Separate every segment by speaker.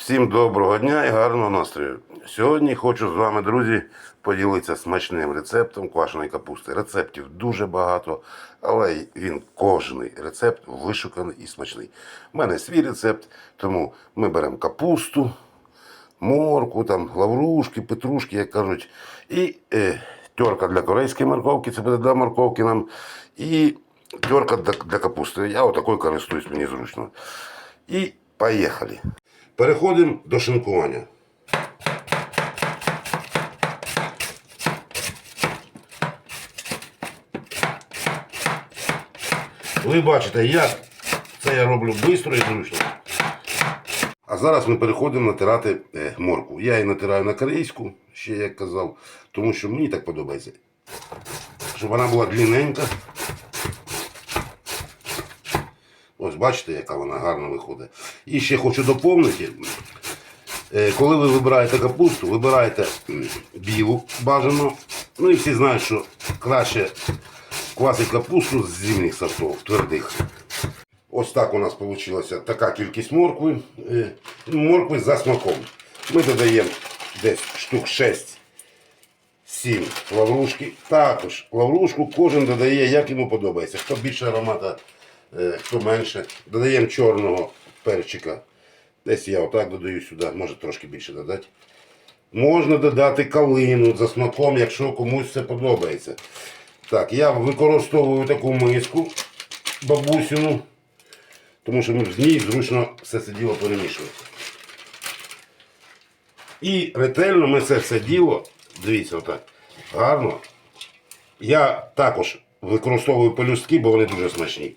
Speaker 1: Всім доброго дня і гарного настрою. Сьогодні хочу з вами, друзі, поділитися смачним рецептом квашеної капусти. Рецептів дуже багато, але він кожний рецепт вишуканий і смачний. У мене свій рецепт, тому ми беремо капусту, морку, там, лаврушки, петрушки, як кажуть, і е, терка для корейської морковки, це буде для морковки нам, і терка для, для капусти. Я отакою користуюсь, мені зручно. І поїхали. Переходимо до шинкування. Ви бачите, як це я роблю швидко і зручно. А зараз ми переходимо натирати е, морку. Я її натираю на корейську, ще як казав, тому що мені так подобається. Щоб вона була длинненька. Ось бачите, яка вона гарно виходить. І ще хочу доповнити. Е, Коли ви вибираєте капусту, вибираєте білу бажано. Ну і всі знають, що краще квасить капусту з зимних сортів, твердих. Ось так у нас вийшла така кількість моркви. Е, Моркви за смаком. Ми додаємо десь штук 6 7 лаврушки. Також лаврушку кожен додає, як йому подобається. Хто більше аромата, е, хто менше. Додаємо чорного перчика. Десь я отак додаю сюди, може трошки більше додати. Можна додати калину за смаком, якщо комусь це подобається. Так, я використовую таку миску бабусину, тому що в ній зручно все це діло перемішувати. І ретельно ми це все діло, дивіться, отак, гарно. Я також використовую пелюстки, бо вони дуже смачні,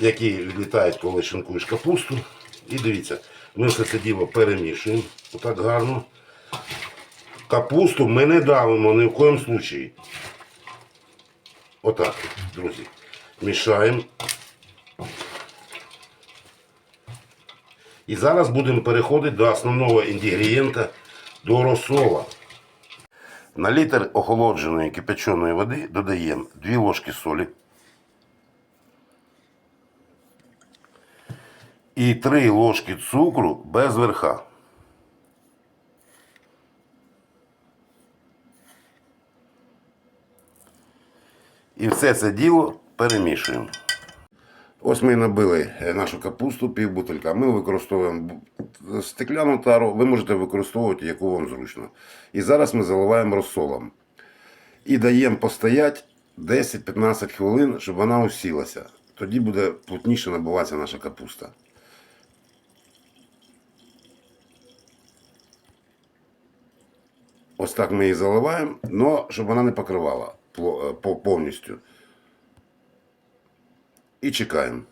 Speaker 1: які відлітають, коли шинкуєш капусту. І дивіться, ми все це діло перемішуємо. Отак гарно. Капусту ми не давимо ні в коєму случаї. Отак, друзі. Мішаємо. І зараз будемо переходити до основного інгредієнта, до розсола. На літр охолодженої кипяченої води додаємо 2 ложки солі і 3 ложки цукру без верха. І все це діло перемішуємо. Ось ми набили е, нашу капусту, пів бутилька. Ми використовуємо стекляну тару, ви можете використовувати яку вам зручно. І зараз ми заливаємо розсолом. І даємо постояти 10-15 хвилин, щоб вона усілася. Тоді буде плотніше набиватися наша капуста. Ось так ми її заливаємо, але щоб вона не покривала е, по- повністю. І чекаємо.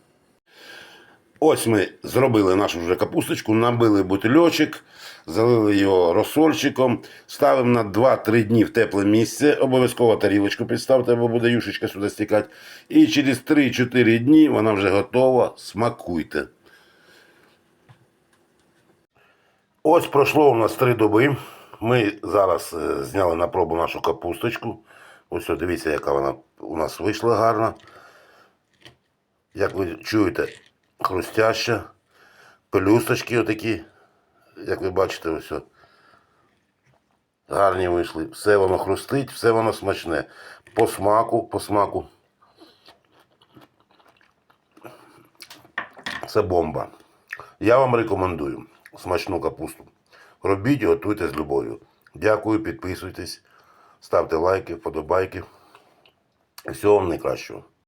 Speaker 1: Ось ми зробили нашу вже капусточку, набили бутильочок, залили його розсольчиком, ставимо на 2-3 дні в тепле місце. Обов'язково тарілочку підставте, бо буде юшечка сюди стікати. І через 3-4 дні вона вже готова. Смакуйте. Ось пройшло у нас 3 доби. Ми зараз е, зняли на пробу нашу капусточку. Ось дивіться, яка вона у нас вийшла гарна. Як ви чуєте, хрустяща, пелюсточки отакі, як ви бачите, ось. Гарні вийшли. Все воно хрустить, все воно смачне. По смаку, по смаку. Це бомба. Я вам рекомендую смачну капусту. Робіть і готуйте з любов'ю. Дякую, підписуйтесь, ставте лайки, вподобайки. Всього вам найкращого.